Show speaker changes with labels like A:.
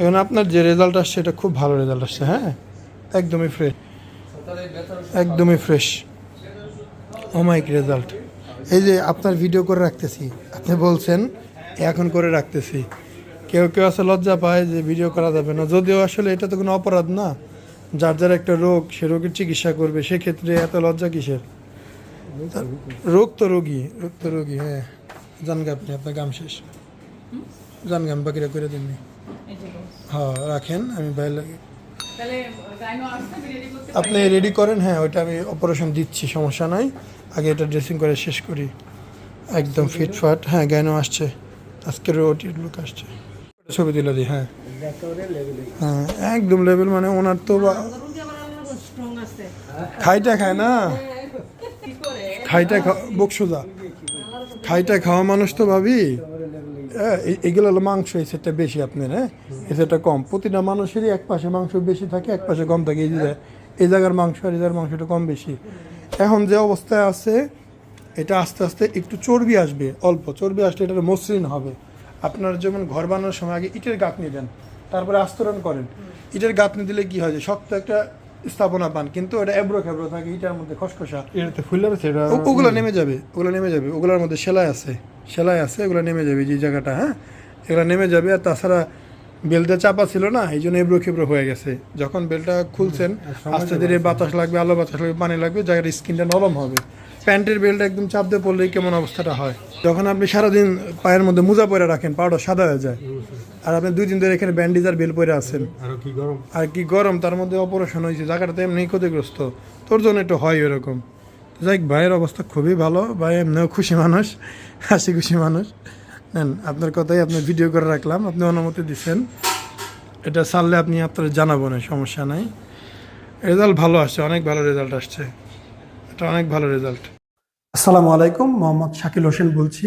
A: এখন আপনার যে রেজাল্ট আসছে, এটা খুব ভালো রেজাল্ট আসছে হ্যাঁ? একদমই ফ্রেশ একদমই ফ্রেশ অমাইক রেজাল্ট এই যে আপনার ভিডিও করে রাখতেছি, আপনি বলছেন, এখন করে রাখতেছি। কেউ কেউ আছে লজ্জা পায় যে ভিডিও করা যাবে না। যদিও আসলে এটা তো কোনো অপরাধ না। যার যার একটা রোগ, সে রোগের চিকিৎসা করবে, সেক্ষেত্রে এত লজ্জা কিসের? রোগ তো রোগী, রোগ তো রোগী হ্যাঁ। জানগে আপনি, আপনার গাম শেষ। জান গাম বাকিরা করে দিননি। হ্যাঁ রাখেন আমি বাইরে লাগে।
B: গাইনো
A: আপনি রেডি করেন? হ্যাঁ ওইটা আমি অপারেশন দিচ্ছি সমস্যা নাই। আগে এটা ড্রেসিং করে শেষ করি। একদম ফিটফাট হ্যাঁ জ্ঞানও আসছে। আজকের ওটির লোক আসছে। ছবি তুলে দিই হ্যাঁ। হ্যাঁ একদম লেভেল মানে ওনার তো খাইটা খায় না? খাইটা খা বকসুদা খাইটা খাওয়া মানুষ তো ভাবি। হ্যাঁ, এগুলো মাংস এই সেটটা বেশি আপনার হ্যাঁ? এই সেটটা কম। প্রতিটা মানুষেরই এক পাশে মাংস বেশি থাকে এক পাশে কম থাকে। এই এই জায়গার মাংস আর এই জায়গার মাংসটা কম বেশি। এখন যে অবস্থায় আছে এটা আস্তে আস্তে একটু চর্বি আসবে অল্প। চর্বি আসলে এটা মসৃণ হবে। আপনার যেমন ঘর বানানোর সময় আগে ইটের গাঁথনি দেন তারপরে আস্তরণ করেন। ইটের গাঁথনি দিলে কি হয় যে শক্ত একটা স্থাপনা পান কিন্তু এটা এবড়ো খেবড়ো থাকে ইটার মধ্যে খসখসা।
C: এটাতে ফুলের সেটা
A: ও- ওগুলো নেমে যাবে ওগুলো নেমে যাবে ওগুলোর মধ্যে সেলাই আছে সেলাই আছে ওগুলো নেমে যাবে যে জায়গাটা হ্যাঁ? এগুলো নেমে যাবে আর তাছাড়া বেলটা চাপা ছিল না এই জন্য এবড়ো খেবড়ো হয়ে গেছে। যখন বেলটা খুলছেন আস্তে ধীরে বাতাস লাগবে আলো বাতাস লাগবে পানি লাগবে জায়গার স্কিনটা নরম হবে। প্যান্টের বেলটা একদম চাপ দিয়ে পড়লে কেমন অবস্থাটা হয়? যখন আপনি সারাদিন পায়ের মধ্যে মোজা পরে রাখেন পাউডার সাদা হয়ে যায়। আর আপনি দুই দিন ধরে এখানে ব্যান্ডেজ আর বেল পরে আছেন।
C: আরও কি গরম?
A: আর কি গরম তার মধ্যে অপারেশন হয়েছে জায়গাটা তো এমনি ক্ষতিগ্রস্ত। তোর জন্য একটু হয় এরকম যাই ভাইয়ের অবস্থা খুবই ভালো ভাই এমনিও খুশি মানুষ হাসি খুশি মানুষ। নেন আপনার কথাই আপনি ভিডিও করে রাখলাম আপনি অনুমতি দিচ্ছেন। এটা ছাড়লে আপনি আপনার জানাব না সমস্যা নাই। রেজাল্ট ভালো আসছে অনেক ভালো রেজাল্ট আসছে। এটা অনেক ভালো রেজাল্ট। আসসালামু আলাইকুম মোহাম্মদ শাকিল হোসেন বলছি।